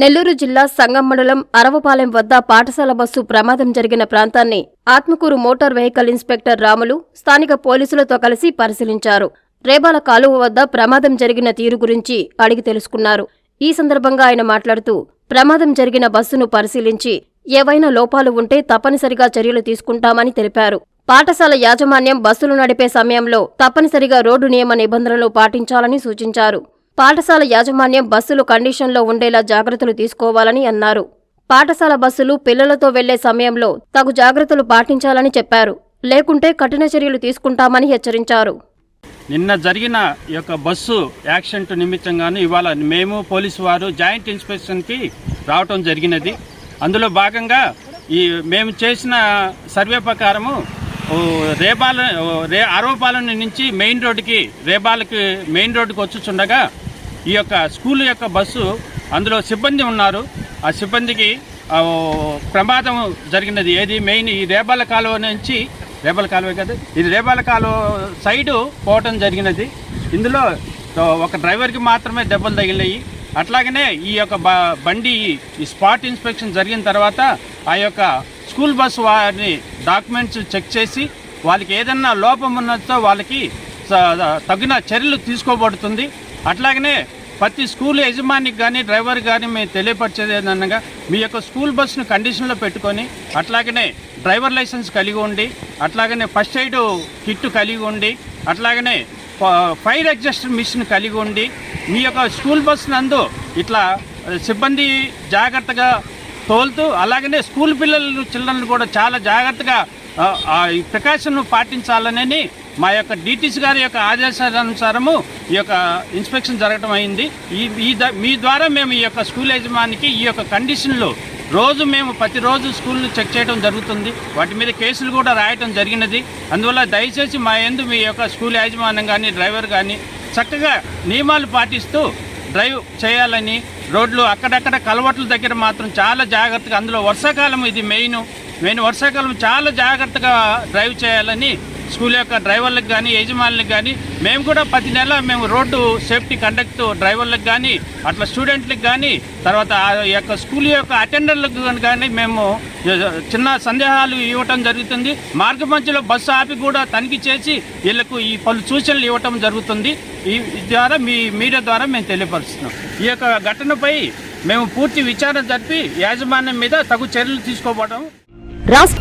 నెల్లూరు జిల్లా సంగం మండలం అరవపాలెం వద్ద పాఠశాల బస్సు ప్రమాదం జరిగిన ప్రాంతాన్ని Atmakur motor vehicle inspector Ramulu స్థానిక పోలీసులతో కలిసి పరిశీలించారు. రేబాల కాలువ వద్ద ప్రమాదం జరిగిన తీరు గురించి అడిగి తెలుసుకున్నారు. ఈ సందర్భంగా ఆయన మాట్లాడుతూ ప్రమాదం జరిగిన బస్సును పరిశీలించి ఏవైనా లోపాలు ఉంటే తప్పనిసరిగా చర్యలు తీసుకుంటామని తెలిపారు. పాఠశాల యాజమాన్యం బస్సులు నడిపే సమయంలో తప్పనిసరిగా రోడ్డు నియమ నిబంధనలు పాటించాలని సూచించారు. పాఠశాల యాజమాన్యం బస్సులు కండిషన్లో ఉండేలా జాగ్రత్తలు తీసుకోవాలని అన్నారు. పాఠశాల బస్సులు పిల్లలతో వెళ్ళే సమయంలో తగు జాగ్రత్తలు పాటించాలని చెప్పారు. లేకుంటే కఠిన చర్యలు తీసుకుంటామని హెచ్చరించారు. నిన్న జరిగిన ఈ యొక్క బస్సు యాక్సిడెంట్ నిమిత్తంగాను ఇవాళ మేము పోలీసు వారు జాయింట్ ఇన్స్పెక్షన్కి రావటం జరిగినది. అందులో భాగంగా ఈ మేము చేసిన సర్వే ప్రకారము రేబాల రే అరవపాలెం నుంచి మెయిన్ రోడ్డుకి రేబాలకి మెయిన్ రోడ్డుకి వచ్చుచుండగా ఈ యొక్క స్కూల్ యొక్క బస్సు అందులో సిబ్బంది ఉన్నారు. ఆ సిబ్బందికి ప్రమాదం జరిగినది. ఏది? మెయిన్ ఈ రేబాల కాలువ నుంచి రేబాల కాలువ కదా? ఇది రేబాల కాలువ సైడు పోవటం జరిగినది. ఇందులో ఒక డ్రైవర్కి మాత్రమే దెబ్బలు తగిలినాయి అట్లాగనే ఈ యొక్క బండి ఈ స్పాట్ ఇన్స్పెక్షన్ జరిగిన తర్వాత ఆ యొక్క స్కూల్ బస్ వారిని డాక్యుమెంట్స్ చెక్ చేసి వాళ్ళకి ఏదన్నా లోపం ఉన్నదో వాళ్ళకి తగిన చర్యలు తీసుకోబడుతుంది. అట్లాగనే ప్రతి స్కూల్ యజమానికి కానీ డ్రైవర్ కానీ మేము తెలియపరిచేది ఏంటనగా మీ యొక్క స్కూల్ బస్సును కండిషన్లో పెట్టుకొని అట్లాగనే డ్రైవర్ లైసెన్స్ కలిగి ఉండి అట్లాగనే ఫస్ట్ ఎయిడ్ కిట్ కలిగి ఉండి అట్లాగనే ఫ- ఫైర్ ఎగ్జాస్టర్ మిషన్ కలిగి ఉండి మీ యొక్క స్కూల్ బస్ నందు ఇట్లా సిబ్బంది జాగ్రత్తగా తోలుతూ అలాగనే స్కూల్ పిల్లలు చిల్డ్రన్ కూడా చాలా జాగ్రత్తగా ప్రికాషన్ పాటించాలనని మా యొక్క డిటిసి గారి యొక్క ఆదేశానుసారము ఈ యొక్క ఇన్స్పెక్షన్ జరగడం అయింది. ఈ ఈ మీ ద్వారా మేము ఈ యొక్క స్కూల్ యజమానికి ఈ యొక్క కండిషన్లు రోజు మేము ప్రతిరోజు స్కూల్ని చెక్ చేయడం జరుగుతుంది. వాటి మీద కేసులు కూడా రాయటం జరిగినది. అందువల్ల దయచేసి మా ఎందు మీ యొక్క స్కూల్ యాజమాన్యం కానీ డ్రైవర్ కానీ చక్కగా నియమాలు పాటిస్తూ డ్రైవ్ చేయాలని రోడ్లు అక్కడక్కడ కలవట్ల దగ్గర మాత్రం చాలా జాగ్రత్తగా అందులో వర్షాకాలం ఇది మెయిన్. మెయిన్ వర్షాకాలం చాలా జాగ్రత్తగా డ్రైవ్ చేయాలని స్కూల్ యొక్క డ్రైవర్లకు కానీ యజమానులకు కానీ మేము కూడా ప్రతి నెల మేము రోడ్డు సేఫ్టీ కండక్ట్ డ్రైవర్లకు కానీ అట్లా స్టూడెంట్లకు కానీ తర్వాత ఆ యొక్క స్కూల్ యొక్క అటెండర్లకు కానీ మేము చిన్న సందేహాలు ఇవ్వటం జరుగుతుంది. మార్గ మధ్యలో బస్సు ఆపి కూడా తనిఖీ చేసి వీళ్ళకు ఈ పలు సూచనలు ఇవ్వటం జరుగుతుంది. ఈ ద్వారా మీ మీడియా ద్వారా మేము తెలియపరుస్తున్నాం. ఈ యొక్క ఘటనపై మేము పూర్తి విచారణ జరిపి యాజమాన్యం మీద తగు చర్యలు తీసుకోవడం రాష్ట్ర